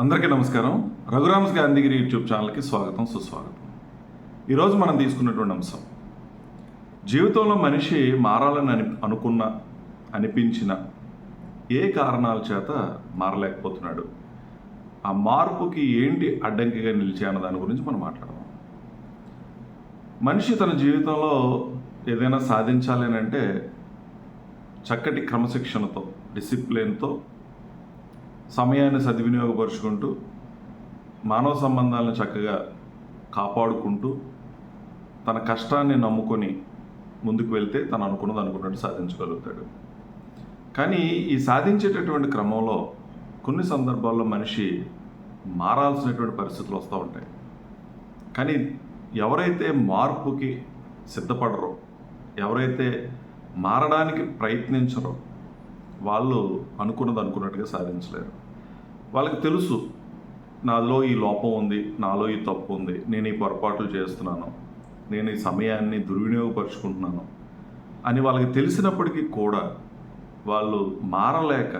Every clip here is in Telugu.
అందరికీ నమస్కారం. రఘురామ్స్ గాంధీగిరి యూట్యూబ్ ఛానల్కి స్వాగతం సుస్వాగతం. ఈరోజు మనం తీసుకున్నటువంటి అంశం. జీవితంలో మనిషి మారాలని అని అనుకున్న అనిపించిన ఏ కారణాల చేత మారలేకపోతున్నాడు? ఆ మార్పుకి ఏంటి అడ్డంకిగా నిలిచే అన్న దాని గురించి మనం మాట్లాడదాం. మనిషి తన జీవితంలో ఏదైనా సాధించాలి అంటే చక్కటి క్రమశిక్షణతో డిసిప్లిన్తో సమయాన్ని సద్వినియోగపరుచుకుంటూ మానవ సంబంధాలను చక్కగా కాపాడుకుంటూ తన కష్టాన్ని నమ్ముకొని ముందుకు వెళ్తే తను అనుకున్నది అనుకున్నట్టు సాధించగలుగుతాడు. కానీ ఈ సాధించేటటువంటి క్రమంలో కొన్ని సందర్భాల్లో మనిషి మారాల్సినటువంటి పరిస్థితులు వస్తూ ఉంటాయి. కానీ ఎవరైతే మార్పుకి సిద్ధపడరో ఎవరైతే మారడానికి ప్రయత్నించరో వాళ్ళు అనుకున్నది అనుకున్నట్టుగా సాధించలేరు. వాళ్ళకి తెలుసు నాలో ఈ లోపం ఉంది నాలో ఈ తప్పు ఉంది నేను ఈ పొరపాట్లు చేస్తున్నాను నేను ఈ సమయాన్ని దుర్వినియోగపరుచుకుంటున్నాను అని వాళ్ళకి తెలిసినప్పటికీ కూడా వాళ్ళు మారలేక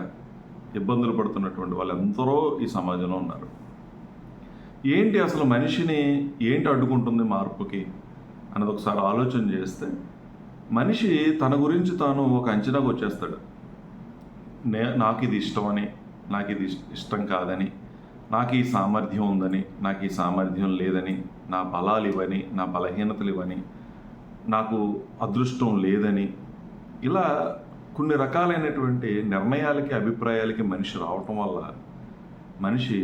ఇబ్బందులు పడుతున్నటువంటి వాళ్ళు ఎందరో ఈ సమాజంలో ఉన్నారు. ఏంటి అసలు మనిషిని ఏంటి అడ్డుకుంటుంది మార్పుకి అన్నది ఒకసారి ఆలోచన చేస్తే మనిషి తన గురించి తాను ఒక అంచనాకు వచ్చేస్తాడు. నే నాకు ఇది ఇష్టమని నాకు ఇది ఇష్టం కాదని నాకు ఈ సామర్థ్యం ఉందని నాకు ఈ సామర్థ్యం లేదని నా బలాలు ఇవని నా బలహీనతలు ఇవని నాకు అదృష్టం లేదని ఇలా కొన్ని రకాలైనటువంటి నిర్ణయాలకి అభిప్రాయాలకి మనిషి రావటం వల్ల మనిషి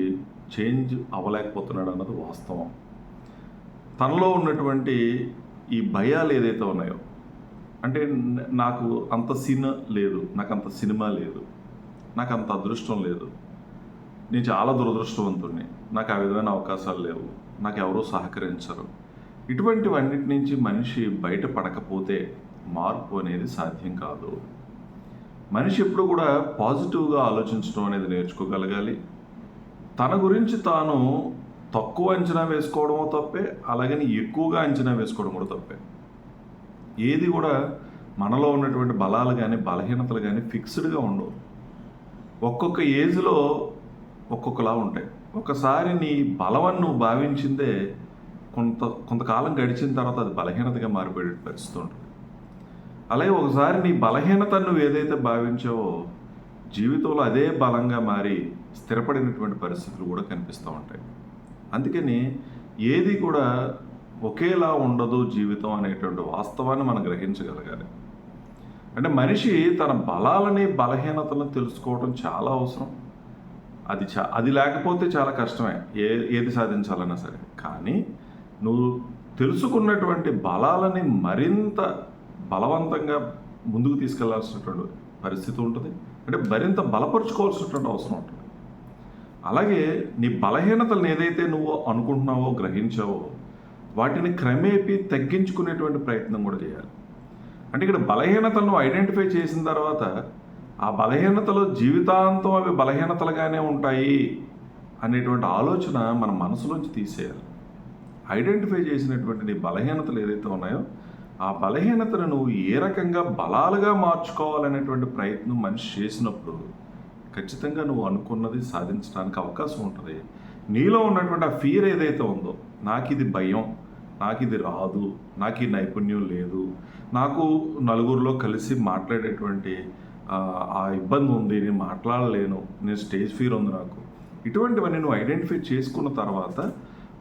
చేంజ్ అవ్వలేకపోతున్నాడు అన్నది వాస్తవం. తనలో ఉన్నటువంటి ఈ భయాలు ఏదైతే ఉన్నాయో అంటే నాకు అంత సిన్ లేదు నాకు అంత సినిమా లేదు నాకు అంత అదృష్టం లేదు. నేను చాలా దురదృష్టవంతుడిని నాకు ఆ విధమైన అవకాశాలు లేవు. నాకు ఎవరూ సహకరించరు. ఇటువంటివన్నిటి నుంచి మనిషి బయటపడకపోతే మార్పు అనేది సాధ్యం కాదు. మనిషి ఎప్పుడు కూడా పాజిటివ్గా ఆలోచించడం అనేది నేర్చుకోగలగాలి. తన గురించి తాను తక్కువ అంచనా వేసుకోవడమో తప్పే అలాగని ఎక్కువగా అంచనా వేసుకోవడం కూడా తప్పే. ఏది కూడా మనలో ఉన్నటువంటి బలాలు కానీ బలహీనతలు కానీ ఫిక్స్డ్గా ఉండవు. ఒక్కొక్క ఏజ్లో ఒక్కొక్కలా ఉంటాయి. ఒకసారి నీ బలమని నువ్వు భావించిందే కొంత కొంతకాలం గడిచిన తర్వాత అది బలహీనతగా మారిపోయే పరిస్థితి ఉంటుంది. అలాగే ఒకసారి నీ బలహీనత నువ్వు ఏదైతే భావించావో జీవితంలో అదే బలంగా మారి స్థిరపడినటువంటి పరిస్థితులు కూడా కనిపిస్తూ ఉంటాయి. అందుకని ఏది కూడా ఒకేలా ఉండదు జీవితం అనేటువంటి వాస్తవాన్ని మనం గ్రహించగలగాలి. అంటే మనిషి తన బలాలని బలహీనతలను తెలుసుకోవడం చాలా అవసరం. అది చా అది లేకపోతే చాలా కష్టమే ఏ ఏది సాధించాలన్నా సరే. కానీ నువ్వు తెలుసుకున్నటువంటి బలాలని మరింత బలవంతంగా ముందుకు తీసుకెళ్ళాల్సినటువంటి పరిస్థితి ఉంటుంది. అంటే మరింత బలపరుచుకోవాల్సినటువంటి అవసరం ఉంటుంది. అలాగే నీ బలహీనతలను ఏదైతే నువ్వు అనుకుంటున్నావో గ్రహించావో వాటిని క్రమేపీ తగ్గించుకునేటువంటి ప్రయత్నం కూడా చేయాలి. అంటే ఇక్కడ బలహీనతలను ఐడెంటిఫై చేసిన తర్వాత ఆ బలహీనతలు జీవితాంతం అవి బలహీనతలుగానే ఉంటాయి అనేటువంటి ఆలోచన మన మనసులోంచి తీసేయాలి. ఐడెంటిఫై చేసినటువంటి నీ బలహీనతలు ఏదైతే ఉన్నాయో ఆ బలహీనతను నువ్వు ఏ రకంగా బలాలుగా మార్చుకోవాలనేటువంటి ప్రయత్నం మనిషి చేసినప్పుడు ఖచ్చితంగా నువ్వు అనుకున్నది సాధించడానికి అవకాశం ఉంటుంది. నీలో ఉన్నటువంటి ఆ ఫీర్ ఏదైతే ఉందో నాకు ఇది భయం నాకు ఇది రాదు నాకు ఈ నైపుణ్యం లేదు. నాకు నలుగురిలో కలిసి మాట్లాడేటువంటి ఆ, ఇబ్బంది ఉంది నేను మాట్లాడలేను నేను స్టేజ్ ఫీర్ ఉంది నాకు. ఇటువంటివన్నీ నువ్వు ఐడెంటిఫై చేసుకున్న తర్వాత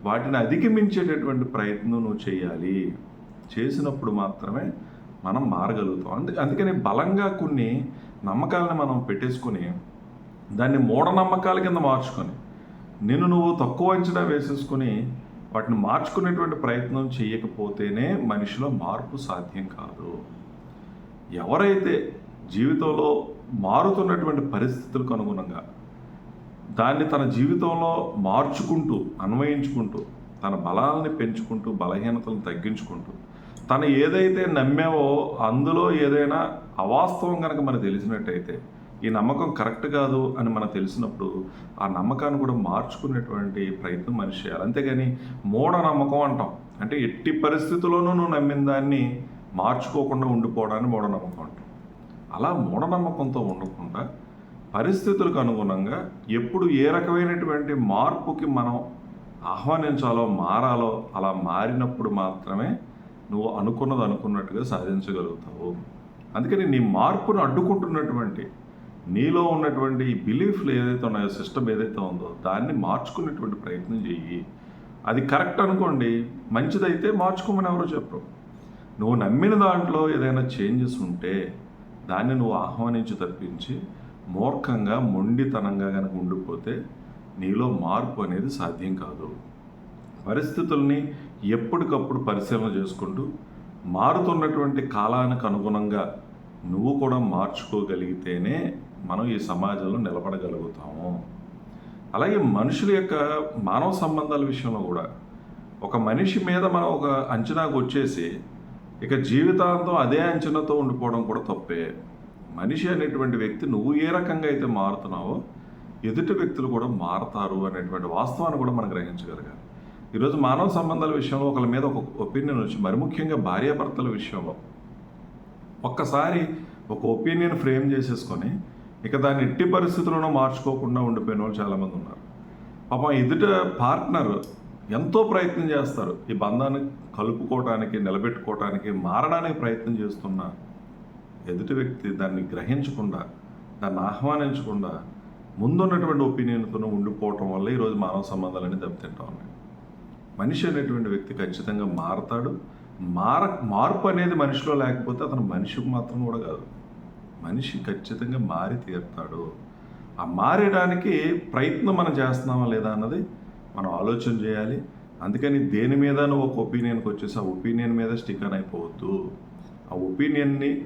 వాటిని అధిగమించేటటువంటి ప్రయత్నం నువ్వు చేయాలి. చేసినప్పుడు మాత్రమే మనం మారగలుగుతాం. అందు అందుకని బలంగా కొన్ని నమ్మకాలను మనం పెట్టేసుకొని దాన్ని మూఢనమ్మకాల కింద మార్చుకొని నిన్ను నువ్వు తక్కువ అంచనా వేసేసుకుని వాటిని మార్చుకునేటువంటి ప్రయత్నం చేయకపోతేనే మనిషిలో మార్పు సాధ్యం కాదు. ఎవరైతే జీవితంలో మారుతున్నటువంటి పరిస్థితులకు అనుగుణంగా దాన్ని తన జీవితంలో మార్చుకుంటూ అన్వయించుకుంటూ తన బలాలని పెంచుకుంటూ బలహీనతలను తగ్గించుకుంటూ తను ఏదైతే నమ్మావో అందులో ఏదైనా అవాస్తవం కనుక మనకు తెలిసినట్టయితే ఈ నమ్మకం కరెక్ట్ కాదు అని మనకు తెలిసినప్పుడు ఆ నమ్మకాన్ని కూడా మార్చుకునేటువంటి ప్రయత్నం మనిషి చేయాలి. అంతేగాని మూఢ నమ్మకం అంటాం. అంటే ఎట్టి పరిస్థితుల్లోనూ నువ్వు నమ్మిన దాన్ని మార్చుకోకుండా ఉండిపోవడాన్ని మూఢనమ్మకం అంటాం. అలా మూఢనమ్మకంతో ఉండకుండా పరిస్థితులకు అనుగుణంగా ఎప్పుడు ఏ రకమైనటువంటి మార్పుకి మనం ఆహ్వానించాలో మారాలో అలా మారినప్పుడు మాత్రమే నువ్వు అనుకున్నది అనుకున్నట్టుగా సాధించగలుగుతావు. అందుకని నీ మార్పును అడ్డుకుంటున్నటువంటి నీలో ఉన్నటువంటి ఈ బిలీఫ్లు ఏదైతే ఉన్నాయో సిస్టమ్ ఏదైతే ఉందో దాన్ని మార్చుకునేటువంటి ప్రయత్నం చెయ్యి. అది కరెక్ట్ అనుకోండి మంచిదైతే మార్చుకోమని ఎవరో చెప్పరు. నువ్వు నమ్మిన దాంట్లో ఏదైనా చేంజెస్ ఉంటే దాన్ని నువ్వు ఆహ్వానించి తప్పించి మూర్ఖంగా మొండితనంగా కనుక ఉండిపోతే నీలో మార్పు అనేది సాధ్యం కాదు. పరిస్థితుల్ని ఎప్పటికప్పుడు పరిశీలన చేసుకుంటూ మారుతున్నటువంటి కాలానికి అనుగుణంగా నువ్వు కూడా మార్చుకోగలిగితేనే మనం ఈ సమాజంలో నిలబడగలుగుతాము. అలాగే మనుషుల యొక్క మానవ సంబంధాల విషయంలో కూడా ఒక మనిషి మీద మనం ఒక అంచనాకు వచ్చేసి ఇక జీవితాంతం అదే అంచనాతో ఉండిపోవడం కూడా తప్పే. మనిషి అనేటువంటి వ్యక్తి నువ్వు ఏ రకంగా అయితే మారుతున్నావో ఎదుటి వ్యక్తులు కూడా మారతారు అనేటువంటి వాస్తవాన్ని కూడా మనం గ్రహించగలగాలి. ఈరోజు మానవ సంబంధాల విషయంలో ఒకరి మీద ఒక ఒపీనియన్ వచ్చి మరి ముఖ్యంగా భార్యాభర్తల విషయంలో ఒక్కసారి ఒక ఒపీనియన్ ఫ్రేమ్ చేసేసుకొని ఇక దాన్ని ఎట్టి పరిస్థితుల్లోనూ మార్చుకోకుండా ఉండిపోయిన వాళ్ళు చాలామంది ఉన్నారు. పాపం ఎదుట పార్ట్నర్ ఎంతో ప్రయత్నం చేస్తారు. ఈ బంధాన్ని కలుపుకోవటానికి నిలబెట్టుకోవటానికి మారడానికి ప్రయత్నం చేస్తున్న ఎదుటి వ్యక్తి దాన్ని గ్రహించకుండా దాన్ని ఆహ్వానించకుండా ముందున్నటువంటి ఒపీనియన్తో ఉండిపోవటం వల్ల ఈరోజు మానవ సంబంధాలన్నీ దెబ్బతింటా ఉన్నాయి. మనిషి అనేటువంటి వ్యక్తి ఖచ్చితంగా మారతాడు. మార మార్పు అనేది మనిషిలో లేకపోతే అతను మనిషికి మాత్రం కూడా కాదు. మనిషి ఖచ్చితంగా మారి తీరుతాడు. ఆ మారడానికి ప్రయత్నం మనం చేస్తున్నామా లేదా అన్నది మనం ఆలోచన చేయాలి. అందుకని దేని మీద నువ్వు ఒక ఒపీనియన్కి వచ్చేసి ఆ ఒపీనియన్ మీద స్టికన్ అయిపోవద్దు. ఆ ఒపీనియన్ని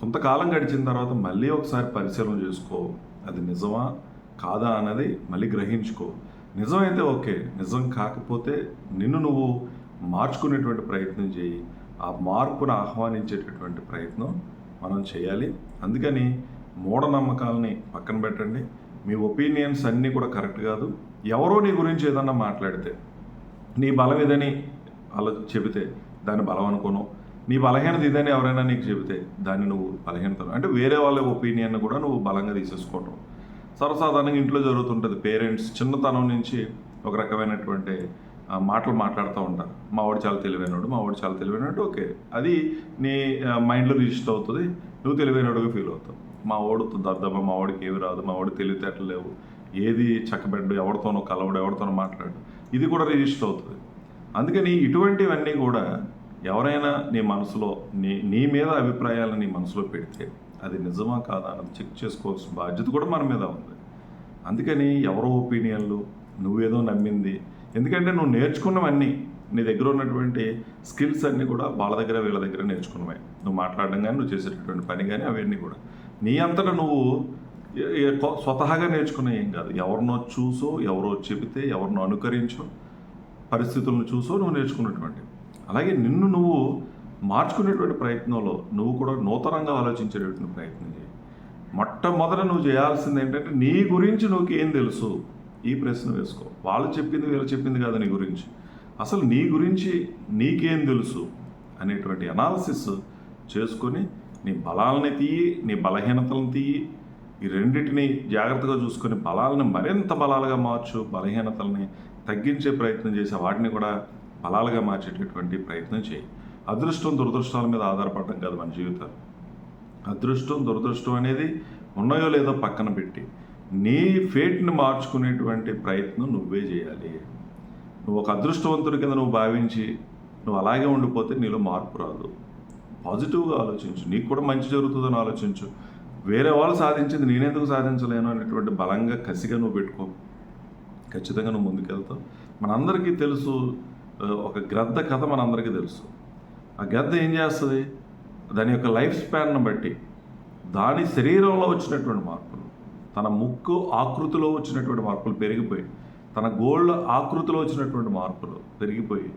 కొంతకాలం గడిచిన తర్వాత మళ్ళీ ఒకసారి పరిశీలన చేసుకో. అది నిజమా? కాదా? అన్నది మళ్ళీ గ్రహించుకో. నిజమైతే ఓకే. నిజం కాకపోతే నిన్ను నువ్వు మార్చుకునేటువంటి ప్రయత్నం చేయి. ఆ మార్పును ఆహ్వానించేటటువంటి ప్రయత్నం మనం చేయాలి. అందుకని మూఢనమ్మకాలని పక్కన పెట్టండి. మీ ఒపీనియన్స్ అన్నీ కూడా కరెక్ట్ కాదు. ఎవరో నీ గురించి ఏదన్నా మాట్లాడితే నీ బలం ఇదని అలా చెబితే దాన్ని బలం అనుకోను. నీ బలహీనత ఇదని ఎవరైనా నీకు చెబితే దాన్ని నువ్వు బలహీనత అంటే వేరే వాళ్ళ ఒపీనియన్ కూడా నువ్వు బలంగా తీసేసుకోవటం. సర్వసాధారణంగా ఇంట్లో జరుగుతుంటుంది. పేరెంట్స్ చిన్నతనం నుంచి ఒక రకమైనటువంటి మాటలు మాట్లాడుతూ ఉంటారు. మా వాడు చాలా తెలివైనడు మా వాడు చాలా తెలివైనడు ఓకే. అది నీ మైండ్లో రిజిస్టర్ అవుతుంది నువ్వు తెలివైనడుగా ఫీల్ అవుతావు. మా వాడు దద్దమ్మ మా వాడికి ఏవి రాదు మా వాడు తెలివితేటలు లేవు. ఏది చక్కబెడ్డు ఎవరితోనో కలవడు ఎవరితోనో మాట్లాడు ఇది కూడా రిజిస్టర్ అవుతుంది. అందుకని ఇటువంటివన్నీ కూడా ఎవరైనా నీ మనసులో నీ నీ మీద అభిప్రాయాలను నీ మనసులో పెడితే అది నిజమా కాదా అన్నది చెక్ చేసుకోవాల్సిన బాధ్యత కూడా మన మీద ఉంది. అందుకని ఎవరో ఒపీనియన్లు నువ్వేదో నమ్మింది ఎందుకంటే నువ్వు నేర్చుకున్నవన్నీ నీ దగ్గర ఉన్నటువంటి స్కిల్స్ అన్నీ కూడా వాళ్ళ దగ్గర వీళ్ళ దగ్గర నేర్చుకున్నవే. నువ్వు మాట్లాడడం కానీ నువ్వు చేసేటటువంటి పని కానీ అవన్నీ కూడా. నీ అంతటా నువ్వు స్వతహాగా నేర్చుకునే ఏం కాదు. ఎవరినో చూసో ఎవరో చెబితే ఎవరినో అనుకరించో పరిస్థితులను చూసో నువ్వు నేర్చుకున్నటువంటి. అలాగే నిన్ను నువ్వు మార్చుకునేటువంటి ప్రయత్నంలో నువ్వు కూడా నూతనంగా ఆలోచించేటటువంటి ప్రయత్నం చేయి. మొట్టమొదట నువ్వు చేయాల్సింది ఏంటంటే నీ గురించి నువ్వు ఏం తెలుసు? ఈ ప్రశ్న వేసుకో. వాళ్ళు చెప్పింది వీళ్ళు చెప్పింది కాదు నీ గురించి. అసలు నీ గురించి నీకేం తెలుసు అనేటువంటి అనాలసిస్ చేసుకొని నీ బలాలని తీయి నీ బలహీనతలను తీయి ఈ రెండింటిని జాగ్రత్తగా చూసుకొని బలాలను మరింత బలాలుగా మార్చు బలహీనతల్ని తగ్గించే ప్రయత్నం చేసే వాటిని కూడా బలాలుగా మార్చేటటువంటి ప్రయత్నం చేయి. అదృష్టం దురదృష్టాల మీద ఆధారపడడం కాదు మన జీవితాలు. అదృష్టం దురదృష్టం అనేది ఉన్నాయో లేదో పక్కన పెట్టి నీ ఫేట్ని మార్చుకునేటువంటి ప్రయత్నం నువ్వే చేయాలి. నువ్వు ఒక అదృష్టవంతుడి కింద నువ్వు భావించి నువ్వు అలాగే ఉండిపోతే నీలో మార్పు రాదు. పాజిటివ్గా ఆలోచించు. నీకు కూడా మంచి జరుగుతుందని ఆలోచించు. వేరే వాళ్ళు సాధించింది నేనెందుకు సాధించలేను అనేటువంటి బలంగా కసిగా నువ్వు పెట్టుకో. ఖచ్చితంగా నువ్వు ముందుకెళ్తావు. మనందరికీ తెలుసు ఒక గ్రద్ద కథ మనందరికీ తెలుసు. ఆ గద్ద ఏం చేస్తుంది? దాని యొక్క లైఫ్ స్పాన్ను బట్టి దాని శరీరంలో వచ్చినటువంటి మార్పులు. తన ముక్కు ఆకృతిలో వచ్చినటువంటి మార్పులు పెరిగిపోయి తన గోళ్ళ ఆకృతిలో వచ్చినటువంటి మార్పులు పెరిగిపోయి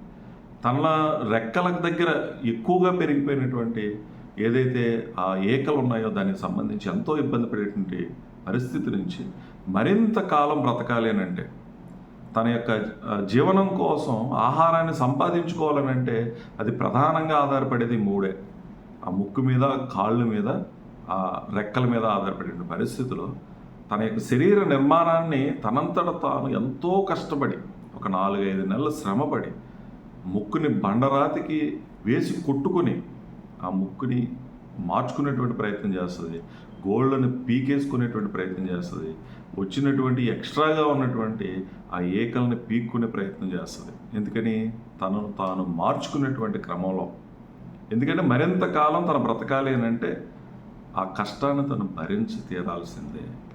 తన రెక్కల దగ్గర ఎక్కువగా పెరిగిపోయినటువంటి ఏదైతే ఆ ఏకలు ఉన్నాయో దానికి సంబంధించి ఎంతో ఇబ్బంది పడేటువంటి పరిస్థితి నుంచి మరింత కాలం బ్రతకాలి అని అంటే తన యొక్క జీవనం కోసం ఆహారాన్ని సంపాదించుకోవాలని అంటే అది ప్రధానంగా ఆధారపడేది మూడే. ఆ ముక్కు మీద కాళ్ళ మీద ఆ రెక్కల మీద ఆధారపడే పరిస్థితిలో తన యొక్క శరీర నిర్మాణాన్ని తనంతట తాను ఎంతో కష్టపడి ఒక నాలుగైదు నెలలు శ్రమపడి ముక్కుని బండరాతికి వేసి కొట్టుకొని ఆ ముక్కుని మార్చుకునేటువంటి ప్రయత్నం చేస్తుంది. గోళ్ళని పీకేసుకునేటువంటి ప్రయత్నం చేస్తుంది. వచ్చినటువంటి ఎక్స్ట్రాగా ఉన్నటువంటి ఆ ఏకల్ని పీక్కునే ప్రయత్నం చేస్తుంది. ఎందుకని? తనను తాను మార్చుకునేటువంటి క్రమంలో. ఎందుకంటే మరింత కాలం తన బ్రతకాలి అని అంటే ఆ కష్టాన్ని తను భరించి తీరాల్సిందే.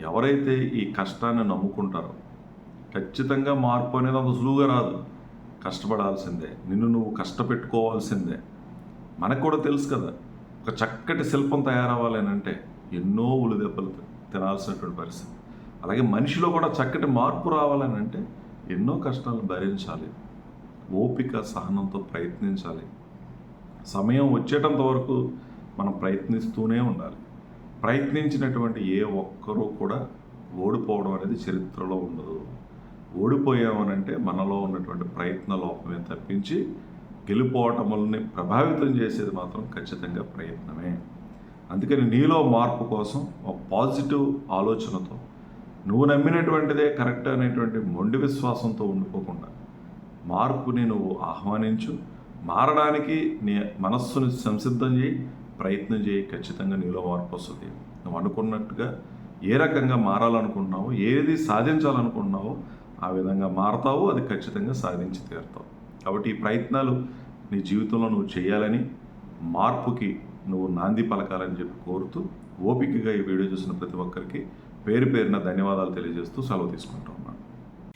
ఎవరైతే ఈ కష్టాన్ని నమ్ముకుంటారో ఖచ్చితంగా మార్పు అనేది అంత సులువుగా రాదు. కష్టపడాల్సిందే. నిన్ను నువ్వు కష్టపెట్టుకోవాల్సిందే. మనకు కూడా తెలుసు కదా ఒక చక్కటి శిల్పం తయారవ్వాలి అంటే ఎన్నో ఉలు దెబ్బలు తినాల్సినటువంటి పరిస్థితి. అలాగే మనిషిలో కూడా చక్కటి మార్పు రావాలని అంటే ఎన్నో కష్టాలను భరించాలి. ఓపిక సహనంతో ప్రయత్నించాలి. సమయం వచ్చేటంత వరకు మనం ప్రయత్నిస్తూనే ఉండాలి. ప్రయత్నించినటువంటి ఏ ఒక్కరూ కూడా ఓడిపోవడం అనేది చరిత్రలో ఉండదు. ఓడిపోయామనంటే మనలో ఉన్నటువంటి ప్రయత్న లోపమే తప్పించి గెలుపోవటముల్ని ప్రభావితం చేసేది మాత్రం ఖచ్చితంగా ప్రయత్నమే. అందుకని నీలో మార్పు కోసం ఒక పాజిటివ్ ఆలోచనతో నువ్వు నమ్మినటువంటిదే కరెక్ట్ అనేటువంటి మొండి విశ్వాసంతో ఉండిపోకుండా మార్పుని నువ్వు ఆహ్వానించు మారడానికి నీ మనస్సుని సంసిద్ధం చేయి ప్రయత్నం చేయి ఖచ్చితంగా నీలో మార్పు వస్తుంది. నువ్వు అనుకున్నట్టుగా ఏ రకంగా మారాలనుకుంటున్నావో ఏది సాధించాలనుకుంటున్నావో ఆ విధంగా మారతావు అది ఖచ్చితంగా సాధించి తీరుతావు. కాబట్టి ఈ ప్రయత్నాలు నీ జీవితంలో నువ్వు చేయాలని మార్పుకి నువ్వు నాంది పలకాలని చెప్పి కోరుతూ ఓపికగా ఈ వీడియో చూసిన ప్రతి ఒక్కరికి పేరు పేరున ధన్యవాదాలు తెలియజేస్తూ సెలవు తీసుకుంటా ఉన్నాను.